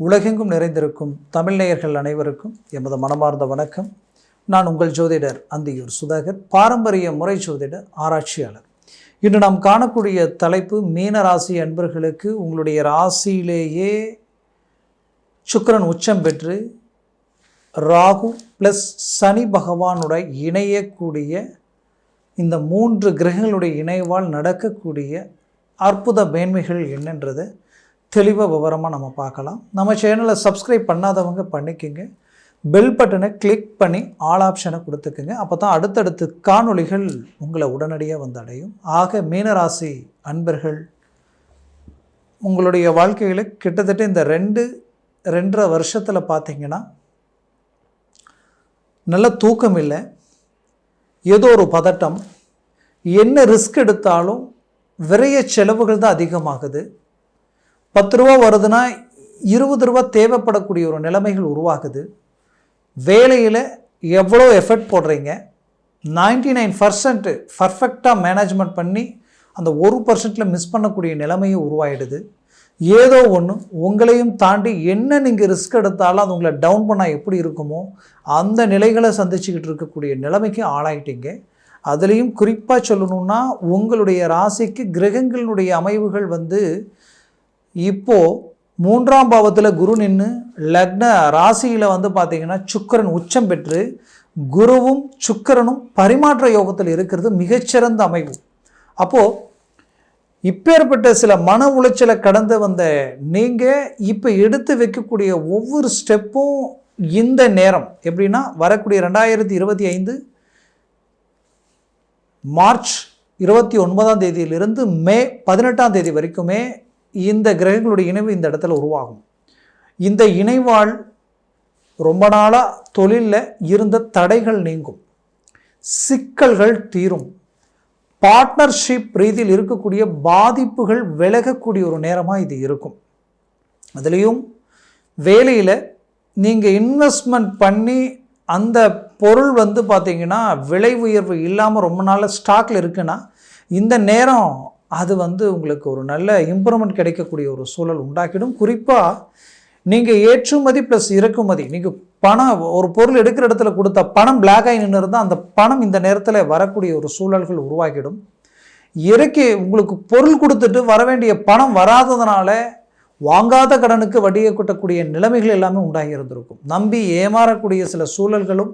உலகெங்கும் நிறைந்திருக்கும் தமிழ் நேயர்கள் அனைவருக்கும் எமது மனமார்ந்த வணக்கம். நான் உங்கள் ஜோதிடர் அந்தியூர் சுதாகர் பாரம்பரிய முறை ஜோதிடர் ஆராய்ச்சியாளர். இன்று நாம் காணக்கூடிய தலைப்பு மீன ராசி அன்பர்களுக்கு உங்களுடைய ராசியிலேயே சுக்கிரன் உச்சம் பெற்று ராகு ப்ளஸ் சனி பகவானுடைய இணையக்கூடிய இந்த மூன்று கிரகங்களுடைய இணைவால் நடக்கக்கூடிய அற்புத மேன்மைகள் என்னன்றதை? தெளிவாக விவரமாக நம்ம பார்க்கலாம். நம்ம சேனலை சப்ஸ்கிரைப் பண்ணாதவங்க பண்ணிக்கோங்க. பெல் பட்டனை கிளிக் பண்ணி ஆல் ஆப்ஷனை கொடுத்துக்குங்க. அப்போ தான் அடுத்தடுத்து காணொளிகள் உங்களை உடனடியாக வந்து அடையும் ஆக மீனராசி அன்பர்கள் உங்களுடைய வாழ்க்கையில் கிட்டத்தட்ட இந்த ரெண்டு ரெண்டரை வருஷத்தில் பார்த்தீங்கன்னா நல்ல தூக்கம் இல்லை. ஏதோ ஒரு பதட்டம். என்ன ரிஸ்க் எடுத்தாலும் விரைய செலவுகள் தான் அதிகமாகுது. பத்து ரூபா வருதுன்னா இருபது ரூபா தேவைப்படக்கூடிய ஒரு நிலைமைகள் உருவாகுது. வேலையில் எவ்வளோ எஃபர்ட் போடுறீங்க? நைன்டி நைன் பர்சன்ட் பர்ஃபெக்டாக மேனேஜ்மெண்ட் பண்ணி அந்த ஒரு பர்சன்ட்டில் மிஸ் பண்ணக்கூடிய நிலைமையும் உருவாயிடுது. ஏதோ ஒன்று உங்களையும் தாண்டி என்ன நீங்கள் ரிஸ்க் எடுத்தாலும் அது உங்களை டவுன் பண்ணால் எப்படி இருக்குமோ அந்த நிலைகளை சந்திச்சுக்கிட்டு இருக்கக்கூடிய நிலைமைக்கு ஆளாயிட்டீங்க. அதுலேயும் குறிப்பாக சொல்லணுன்னா உங்களுடைய ராசிக்கு கிரகங்களுடைய அமைவுகள் வந்து இப்போது மூன்றாம் பாவத்தில் குரு நின்று லக்ன ராசியில் வந்து பார்த்தீங்கன்னா சுக்கரன் உச்சம் பெற்று குருவும் சுக்கரனும் பரிமாற்ற யோகத்தில் இருக்கிறது மிகச்சிறந்த அமைவு. அப்போது இப்பேற்பட்ட சில மன உளைச்சலை கடந்து வந்த நீங்கள் இப்போ எடுத்து வைக்கக்கூடிய ஒவ்வொரு ஸ்டெப்பும் இந்த நேரம். எப்படின்னா வரக்கூடிய ரெண்டாயிரத்தி இருபத்தி ஐந்து மார்ச் இருபத்தி ஒன்பதாம் தேதியிலிருந்து மே பதினெட்டாம் தேதி வரைக்குமே இந்த கிரகங்களுடைய இணைவு இந்த இடத்துல உருவாகும். இந்த இணைவால் ரொம்ப நாளாக தொழிலில் இருந்த தடைகள் நீங்கும். சிக்கல்கள் தீரும். பார்ட்னர்ஷிப் ரீதியில் இருக்கக்கூடிய பாதிப்புகள் விலகக்கூடிய ஒரு நேரமாக இது இருக்கும். அதுலேயும் வேலையில் நீங்கள் இன்வெஸ்ட்மெண்ட் பண்ணி அந்த பொருள் வந்து பார்த்திங்கன்னா விலை உயர்வு இல்லாமல் ரொம்ப நாள் ஸ்டாக்கில் இருக்குன்னா இந்த நேரம் அது வந்து உங்களுக்கு ஒரு நல்ல இம்ப்ரூவ்மெண்ட் கிடைக்கக்கூடிய ஒரு சூழல் உண்டாக்கிடும். குறிப்பாக நீங்கள் ஏற்றுமதி ப்ளஸ் இறக்குமதி நீங்கள் பணம் ஒரு பொருள் எடுக்கிற இடத்துல கொடுத்த பணம் பிளாக் ஆகி நின்று இருந்தால் அந்த பணம் இந்த நேரத்தில் வரக்கூடிய ஒரு சூழல்கள் உருவாக்கிடும். இறக்கி உங்களுக்கு பொருள் கொடுத்துட்டு வர வேண்டிய பணம் வராததுனால வாங்காத கடனுக்கு வட்டியை கொட்டக்கூடிய நிலைமைகள் எல்லாமே உண்டாகி இருந்திருக்கும். நம்பி ஏமாறக்கூடிய சில சூழல்களும்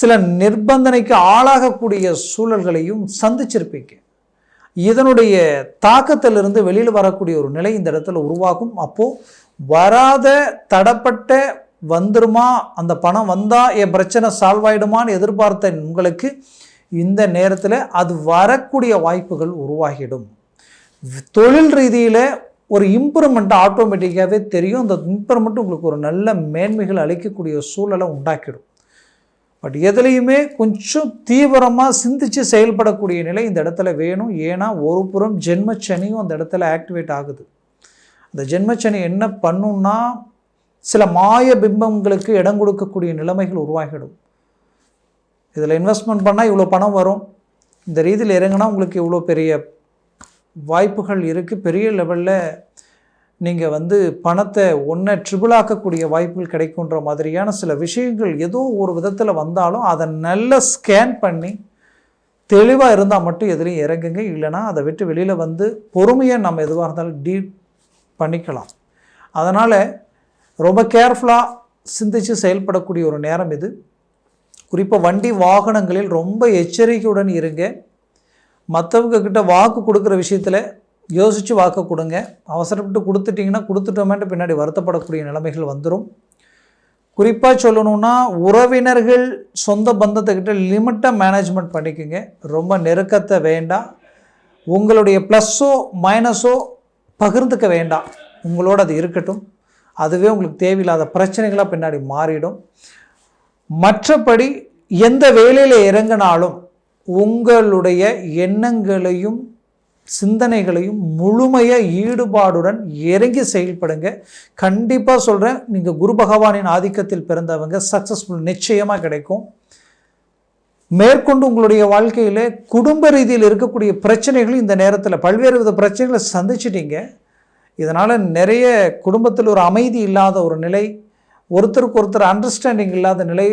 சில நிர்பந்தனைக்கு ஆளாகக்கூடிய சூழல்களையும் சந்திச்சிருப்பீங்க. இதனுடைய தாக்கத்திலிருந்து வெளியில் வரக்கூடிய ஒரு நிலை இந்த இடத்துல உருவாகும். அப்போது வராத தடப்பட்ட வந்துருமா அந்த பணம் வந்தால் என் பிரச்சனை சால்வ் ஆகிடுமான்னு எதிர்பார்த்த உங்களுக்கு இந்த நேரத்தில் அது வரக்கூடிய வாய்ப்புகள் உருவாகிடும். தொழில் ரீதியில் ஒரு இம்ப்ரூவ்மெண்ட் ஆட்டோமேட்டிக்காகவே தெரியும். அந்த இம்ப்ரூவ்மெண்ட் உங்களுக்கு ஒரு நல்ல மேன்மைகள் அளிக்கக்கூடிய சூழலை உண்டாக்கிடும். பட் எதுலேயுமே கொஞ்சம் தீவிரமாக சிந்தித்து செயல்படக்கூடிய நிலை இந்த இடத்துல வேணும். ஏன்னா ஒரு புறம் ஜென்மச்சனியும் அந்த இடத்துல ஆக்டிவேட் ஆகுது. அந்த ஜென்மச்சனி என்ன பண்ணுன்னா சில மாய பிம்பங்களுக்கு இடம் கொடுக்கக்கூடிய நிலைமைகள் உருவாகிடும். இதில் இன்வெஸ்ட்மெண்ட் பண்ணால் இவ்வளோ பணம் வரும். இந்த ரீதியில் இறங்கினா உங்களுக்கு இவ்வளோ பெரிய வாய்ப்புகள் இருக்குது பெரிய லெவலில் நீங்கள் வந்து பணத்தை ஒன்றை ட்ரிபிள் ஆக்கக்கூடிய வாய்ப்புகள் கிடைக்குன்ற மாதிரியான சில விஷயங்கள் ஏதோ ஒரு விதத்தில் வந்தாலும் அதை நல்லா ஸ்கேன் பண்ணி தெளிவாக இருந்தால் மட்டும் எதுலேயும் இறங்குங்க. இல்லைனா அதை விட்டு வெளியில் வந்து பொறுமையாக நம்ம எதுவாக இருந்தாலும் டீட் பண்ணிக்கலாம். அதனால் ரொம்ப கேர்ஃபுல்லாக சிந்தித்து செயல்படக்கூடிய ஒரு நேரம் இது. குறிப்பாக வண்டி வாகனங்களில் ரொம்ப எச்சரிக்கையுடன் இருங்க. மற்றவங்க கிட்ட வாக்கு கொடுக்குற விஷயத்தில் யோசித்து வாக்கு கொடுங்க. அவசரப்பட்டு கொடுத்துட்டிங்கன்னா கொடுத்துட்டோமேட்டு பின்னாடி வருத்தப்படக்கூடிய நிலைமைகள் வந்துடும் குறிப்பாக சொல்லணும்னா உறவினர்கள் சொந்த பந்தத்துக்கிட்ட லிமிட்டாக மேனேஜ்மெண்ட் பண்ணிக்கோங்க. ரொம்ப நெருக்கத்தை வேண்டாம். உங்களுடைய ப்ளஸ்ஸோ மைனஸோ பகிர்ந்துக்க வேண்டாம். உங்களோட அது இருக்கட்டும். அதுவே உங்களுக்கு தேவையில்லாத பிரச்சனைகளாக பின்னாடி மாறிடும். மற்றபடி எந்த வேலையில் இறங்கினாலும் உங்களுடைய எண்ணங்களையும் சிந்தனைகளையும் முழுமையாக ஈடுபாடுடன் இறங்கி செயல்படுங்க. கண்டிப்பாக சொல்கிறேன் நீங்கள் குரு பகவானின் ஆதிக்கத்தில் பிறந்தவங்க சக்ஸஸ்ஃபுல் நிச்சயமாக கிடைக்கும். மேற்கொண்டு உங்களுடைய வாழ்க்கையில் குடும்ப ரீதியில் இருக்கக்கூடிய பிரச்சனைகளும் இந்த நேரத்தில் பல்வேறு வித பிரச்சனைகளை சந்திச்சிட்டீங்க. இதனால் நிறைய குடும்பத்தில் ஒரு அமைதி இல்லாத ஒரு நிலை ஒருத்தருக்கு ஒருத்தர் அண்டர்ஸ்டாண்டிங் இல்லாத நிலை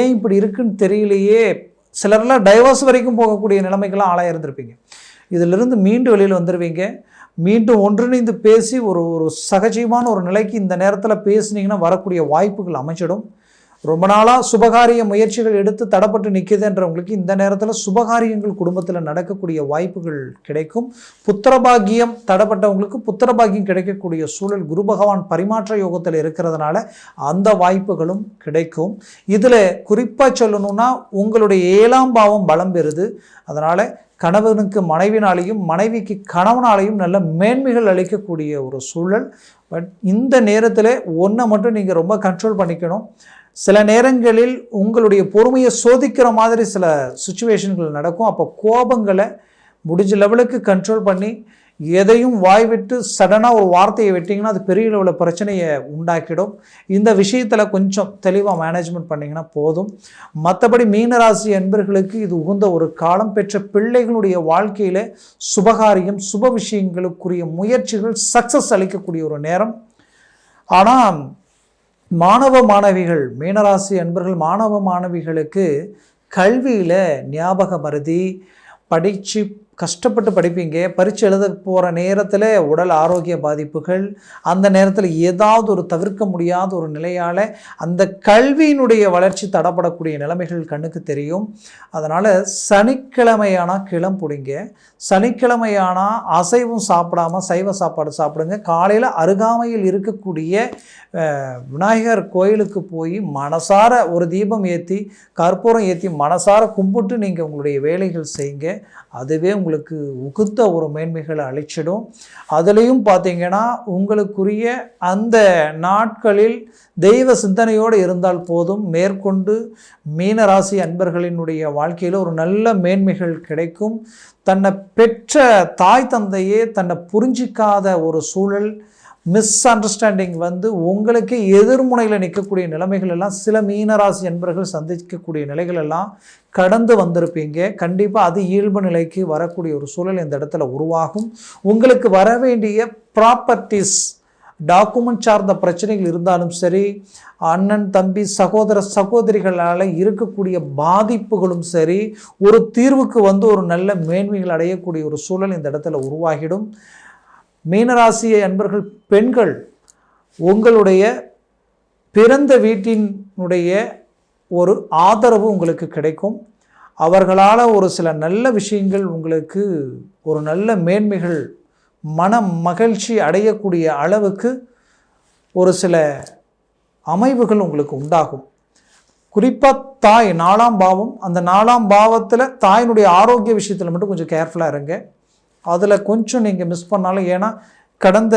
ஏன் இப்படி இருக்குன்னு தெரியலையே. சிலர்லாம் டைவர்ஸ் வரைக்கும் போகக்கூடிய நிலைமைக்கெல்லாம் ஆளாக இருந்திருப்பீங்க இதிலிருந்து மீண்டும் வெளியில் வந்துடுவீங்க மீண்டும் ஒன்றிணைந்து பேசி ஒரு ஒரு சகஜமான ஒரு நிலைக்கு இந்த நேரத்தில் பேசுனீங்கன்னா வரக்கூடிய வாய்ப்புகள் அமைச்சிடும் ரொம்ப நாளாக சுபகாரிய முயற்சிகள் எடுத்து தடப்பட்டு நிற்குதுன்றவங்களுக்கு இந்த நேரத்தில் சுபகாரியங்கள் குடும்பத்தில் நடக்கக்கூடிய வாய்ப்புகள் கிடைக்கும். புத்திரபாகியம் தடப்பட்டவங்களுக்கு புத்திரபாகியம் கிடைக்கக்கூடிய சூழல் குரு பகவான் பரிமாற்ற யோகத்தில் இருக்கிறதுனால அந்த வாய்ப்புகளும் கிடைக்கும். இதில் குறிப்பாக சொல்லணும்னா உங்களுடைய ஏழாம் பாவம் பலம் பெறுது. அதனால் கணவனுக்கு மனைவினாலையும் மனைவிக்கு கணவனாலையும் நல்ல மேன்மைகள் அளிக்கக்கூடிய ஒரு சூழல். பட் இந்த நேரத்தில் ஒன்றை மட்டும் நீங்கள் ரொம்ப கண்ட்ரோல் பண்ணிக்கணும். சில நேரங்களில் உங்களுடைய பொறுமையை சோதிக்கிற மாதிரி சில சுச்சுவேஷன்கள் நடக்கும். அப்போ கோபங்களை முடிஞ்ச லெவலுக்கு கண்ட்ரோல் பண்ணி எதையும் வாய் விட்டு சடனாக ஒரு வார்த்தையை விட்டிங்கன்னா அது பெரிய லெவலில் பிரச்சனையை உண்டாக்கிடும். இந்த விஷயத்தில் கொஞ்சம் தெளிவாக மேனேஜ்மெண்ட் பண்ணிங்கன்னா போதும். மற்றபடி மீனராசி அன்பர்களுக்கு இது உகந்த ஒரு காலம். பெற்ற பிள்ளைகளுடைய வாழ்க்கையில் சுபகாரியம் சுப விஷயங்களுக்குரிய முயற்சிகள் சக்ஸஸ் அளிக்கக்கூடிய ஒரு நேரம். ஆனால் மாணவ மாணவிகள் மீனராசி அன்பர்கள் மாணவ மாணவிகளுக்கு கல்வியில் ஞாபக மருதி படித்து கஷ்டப்பட்டு படிப்பீங்க பரீட்சை எழுத போகிற நேரத்தில் உடல் ஆரோக்கிய பாதிப்புகள் அந்த நேரத்தில் ஏதாவது ஒரு தவிர்க்க முடியாத ஒரு நிலையால் அந்த கல்வியினுடைய வளர்ச்சி தடப்படக்கூடிய நிலைமைகள் கண்ணுக்கு தெரியும். அதனால் சனிக்கிழமையானால் கிளம்புடிங்க சனிக்கிழமையானால் அசைவம் சாப்பிடாம சைவ சாப்பாடு சாப்பிடுங்க. காலையில் அருகாமையில் இருக்கக்கூடிய விநாயகர் கோயிலுக்கு போய் மனசார ஒரு தீபம் ஏற்றி கற்பூரம் ஏற்றி மனசார கும்பிட்டு நீங்கள் உங்களுடைய வேலைகள் செய்யுங்க. அதுவே உங்களுக்கு உகுத்த ஒரு மேன்மைகளை அழிச்சிடும் அதுலேயும் பார்த்தீங்கன்னா உங்களுக்குரிய அந்த நாட்களில் தெய்வ சிந்தனையோடு இருந்தால் போதும். மேற்கொண்டு மீனராசி அன்பர்களினுடைய வாழ்க்கையில் ஒரு நல்ல மேன்மைகள் கிடைக்கும். தன்னை பெற்ற தாய் தந்தையே தன்னை புரிஞ்சிக்காத ஒரு சூழல் மிஸ் அண்டர்ஸ்டாண்டிங் வந்து உங்களுக்கு எதிர்முனையில் நிற்கக்கூடிய நிலைமைகள் எல்லாம் சில மீனராசி என்பர்கள் சந்திக்கக்கூடிய நிலைகள் எல்லாம் கடந்து வந்திருப்பீங்க. கண்டிப்பாக அது இயல்பு நிலைக்கு வரக்கூடிய ஒரு சூழல் இந்த இடத்துல உருவாகும். உங்களுக்கு வர வேண்டிய ப்ராப்பர்ட்டிஸ் டாக்குமெண்ட் சார்ந்த பிரச்சனைகள் இருந்தாலும் சரி அண்ணன் தம்பி சகோதர சகோதரிகளால் இருக்கக்கூடிய பாதிப்புகளும் சரி ஒரு தீர்வுக்கு வந்து ஒரு நல்ல மேன்மைகள் அடையக்கூடிய ஒரு சூழல் இந்த இடத்துல உருவாகிடும். மீனராசிய அன்பர்கள் பெண்கள் உங்களுடைய பிறந்த வீட்டினுடைய ஒரு ஆதரவு உங்களுக்கு கிடைக்கும். அவர்களால் ஒரு சில நல்ல விஷயங்கள் உங்களுக்கு ஒரு நல்ல மேன்மைகள் மன மகிழ்ச்சி அடையக்கூடிய அளவுக்கு ஒரு சில அமைவுகள் உங்களுக்கு உண்டாகும். குறிப்பாக தாய் நாலாம் பாவம் அந்த நாலாம் பாவத்தில் தாயினுடைய ஆரோக்கிய விஷயத்தில் மட்டும் கொஞ்சம் கேர்ஃபுல்லாக இருங்க. அதில் கொஞ்சம் நீங்கள் மிஸ் பண்ணாலும் ஏன்னா கடந்த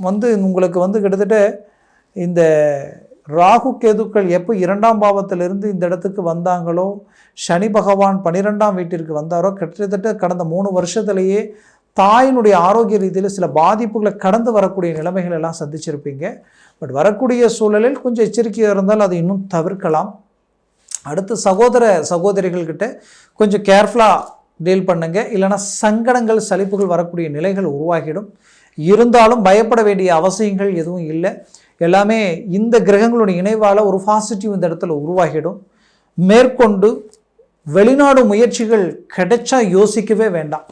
வந்து உங்களுக்கு வந்து கிட்டத்தட்ட இந்த ராகு கேதுக்கள் எப்போ இரண்டாம் பாவத்திலிருந்து இந்த இடத்துக்கு வந்தாங்களோ சனி பகவான் பன்னிரெண்டாம் வீட்டிற்கு வந்தாரோ கிட்டத்தட்ட கடந்த மூணு வருஷத்துலேயே தாயினுடைய ஆரோக்கிய ரீதியில் சில பாதிப்புகளை கடந்து வரக்கூடிய நிலைமைகள் எல்லாம் சந்திச்சிருப்பீங்க. பட் வரக்கூடிய சூழலில் கொஞ்சம் எச்சரிக்கையாக இருந்தால் அதை இன்னும் தவிர்க்கலாம். அடுத்து சகோதர சகோதரிகள்கிட்ட கொஞ்சம் கேர்ஃபுல்லாக டீல் பண்ணுங்க. இல்லைனா சங்கடங்கள் சலிப்புகள் வரக்கூடிய நிலைகள் உருவாகிடும். இருந்தாலும் பயப்பட வேண்டிய அவசியங்கள் எதுவும் இல்லை. எல்லாமே இந்த கிரகங்களுடைய இணைவால் ஒரு பாசிட்டிவ் இந்த இடத்துல உருவாகிடும். மேற்கொண்டு வெளிநாடு முயற்சிகள் கிடைச்சா யோசிக்கவே வேண்டாம்.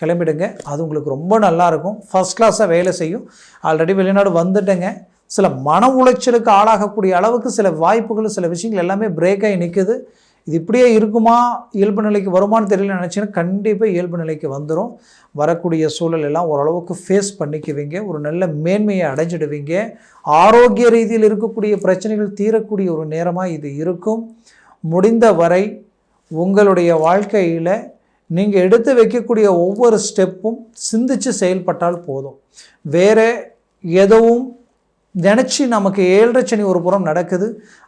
கிளம்பிடுங்க. அது உங்களுக்கு ரொம்ப நல்லாயிருக்கும் ஃபஸ்ட் கிளாஸாக வேலை செய்யும். ஆல்ரெடி வெளிநாடு வந்துட்டேங்க. சில மன உளைச்சலுக்கு ஆளாகக்கூடிய அளவுக்கு சில வாய்ப்புகள் சில விஷயங்கள் எல்லாமே பிரேக் ஆகி நிற்குது இது இப்படியே இருக்குமா? இயல்பு நிலைக்கு வருமானு தெரியல நினச்சிங்கன்னா கண்டிப்பாக இயல்பு நிலைக்கு வந்துடும் வரக்கூடிய சூழல் எல்லாம் ஓரளவுக்கு ஃபேஸ் பண்ணிக்குவீங்க. ஒரு நல்ல மேன்மையை அடைஞ்சிடுவீங்க. ஆரோக்கிய ரீதியில் இருக்கக்கூடிய பிரச்சனைகள் தீரக்கூடிய ஒரு நேரமாக இது இருக்கும். முடிந்த வரை உங்களுடைய வாழ்க்கையில் நீங்கள் எடுத்து வைக்கக்கூடிய ஒவ்வொரு ஸ்டெப்பும் சிந்தித்து செயல்பட்டால் போதும். வேறு எதுவும் நினச்சி நமக்கு ஏழரை சனி ஒரு புறம் நடக்குது.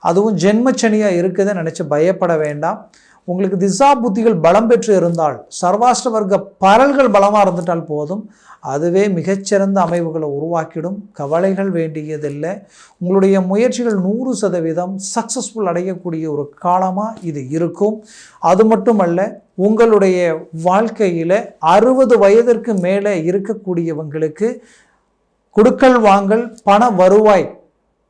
அதுவும் ஜென்மச்சனியாக இருக்குதுன்னு நினச்சி பயப்பட வேண்டாம். உங்களுக்கு திசா புத்திகள் பலம் பெற்று இருந்தால் சர்வாஷ்ட வர்க்க பரல்கள் பலமாக இருந்துட்டால் போதும். அதுவே மிகச்சிறந்த அமைவுகளை உருவாக்கிடும். கவலைகள் வேண்டியதில்லை. உங்களுடைய முயற்சிகள் நூறு சதவீதம் சக்ஸஸ்ஃபுல் அடையக்கூடிய ஒரு காலமாக இது இருக்கும். அது மட்டுமல்ல உங்களுடைய வாழ்க்கையில் அறுபது வயதிற்கு மேலே இருக்கக்கூடியவங்களுக்கு கொடுக்கல் வாங்கல் பண வருவாய்.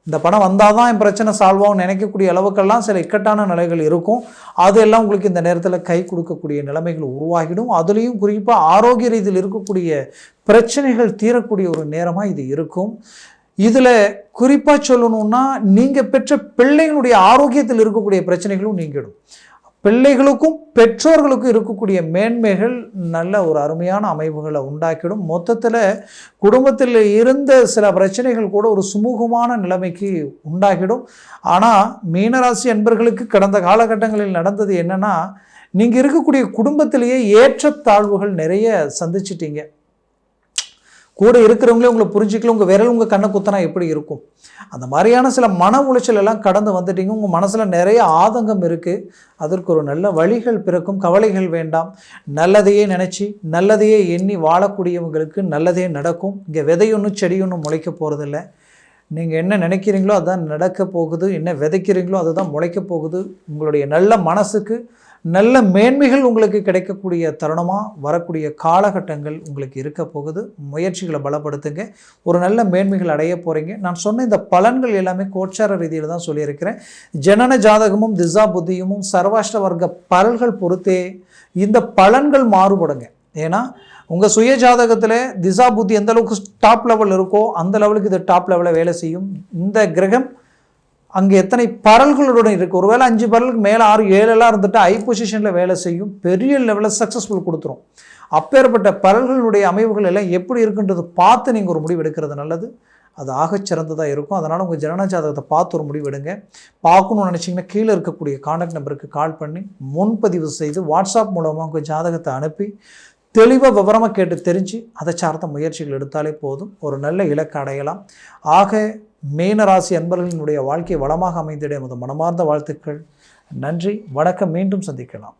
இந்த பணம் வந்தால் தான் என் பிரச்சனை சால்வ் ஆகும் நினைக்கக்கூடிய அளவுக்கெல்லாம் சில இக்கட்டான நிலைகள் இருக்கும். அதெல்லாம் உங்களுக்கு இந்த நேரத்தில் கை கொடுக்கக்கூடிய நிலைமைகள் உருவாகிடும். அதுலேயும் குறிப்பாக ஆரோக்கிய ரீதியில் இருக்கக்கூடிய பிரச்சனைகள் தீரக்கூடிய ஒரு நேரமாக இது இருக்கும். இதில் குறிப்பாக சொல்லணும்னா நீங்கள் பெற்ற பிள்ளைகளுடைய ஆரோக்கியத்தில் இருக்கக்கூடிய பிரச்சனைகளும் நீங்கிடும். பிள்ளைகளுக்கும் பெற்றோர்களுக்கும் இருக்கக்கூடிய மேன்மைகள் நல்ல ஒரு அருமையான அமைப்புகளை உண்டாக்கிடும். மொத்தத்தில் குடும்பத்தில் இருந்த சில பிரச்சனைகள் கூட ஒரு சுமூகமான நிலைமைக்கு உண்டாகிடும். ஆனால் மீனராசி அன்பர்களுக்கு கடந்த காலகட்டங்களில் நடந்தது என்னன்னா நீங்கள் இருக்கக்கூடிய குடும்பத்திலேயே ஏற்றத்தாழ்வுகள் நிறைய சந்திச்சிட்டீங்க. கூட இருக்கிறவங்களே உங்களை புரிஞ்சிக்கல உங்கள் விரல் உங்கள் கண்ணை குத்தனா எப்படி இருக்கும்? அந்த மாதிரியான சில மன உளைச்சல் எல்லாம் கடந்து வந்துட்டீங்க. உங்கள் மனசில் நிறைய ஆதங்கம் இருக்குது அதற்கு ஒரு நல்ல வழிகள் பிறக்கும். கவலைகள் வேண்டாம். நல்லதையே நினச்சி நல்லதையே எண்ணி வாழக்கூடியவங்களுக்கு நல்லதே நடக்கும். இங்கே விதையொன்றும் செடியொன்றும் முளைக்க போகிறதில்ல நீங்கள் என்ன நினைக்கிறீங்களோ அதுதான் நடக்க போகுது. என்ன விதைக்கிறீங்களோ அதுதான் முளைக்க போகுது. உங்களுடைய நல்ல மனசுக்கு நல்ல மேன்மைகள் உங்களுக்கு கிடைக்கக்கூடிய தருணமாக வரக்கூடிய காலகட்டங்கள் உங்களுக்கு இருக்க போகுது. முயற்சிகளை பலப்படுத்துங்க. ஒரு நல்ல மேன்மைகள் அடைய போகிறீங்க நான் சொன்ன இந்த பலன்கள் எல்லாமே கோச்சார ரீதியில் தான் சொல்லியிருக்கிறேன். ஜனன ஜாதகமும் திசா புத்தியும் சர்வாஷ்ட வர்க்க பலன்கள் பொறுத்தே இந்த பலன்கள் மாறுபடுங்க. ஏன்னா உங்கள் சுய ஜாதகத்தில் திசா புத்தி எந்த அளவுக்கு டாப் லெவல் இருக்கோ அந்த லெவலுக்கு இது டாப் லெவலில் வேலை செய்யும். இந்த கிரகம் அங்கே எத்தனை பரல்களுடன் இருக்குது ஒருவேளை அஞ்சு பரலுக்கு மேலே ஆறு ஏழெல்லாம் இருந்துட்டு ஐ பொசிஷனில் வேலை செய்யும். பெரிய லெவலில் சக்ஸஸ்ஃபுல் கொடுத்துரும். அப்பேற்பட்ட பரல்களுடைய அமைவுகள் எல்லாம் எப்படி இருக்குன்றது பார்த்து நீங்கள் ஒரு முடிவு எடுக்கிறது நல்லது. அது ஆக சிறந்ததாக இருக்கும். அதனால் உங்கள் ஜனன ஜாதகத்தை பார்த்து ஒரு முடிவு எடுங்க. பார்க்கணும்னு நினச்சிங்கன்னா கீழே இருக்கக்கூடிய காண்டாக்ட் நம்பருக்கு கால் பண்ணி முன்பதிவு செய்து வாட்ஸ்அப் மூலமாக உங்கள் ஜாதகத்தை அனுப்பி தெளிவாக விவரமாக கேட்டு தெரிஞ்சு அதை சார்ந்த முயற்சிகள் எடுத்தாலே போதும். ஒரு நல்ல இலக்கு அடையலாம். ஆக மீனராசி அன்பர்களினுடைய வாழ்க்கை வளமாக அமைந்திட எமது மனமார்ந்த வாழ்த்துக்கள். நன்றி. வணக்கம். மீண்டும் சந்திக்கலாம்.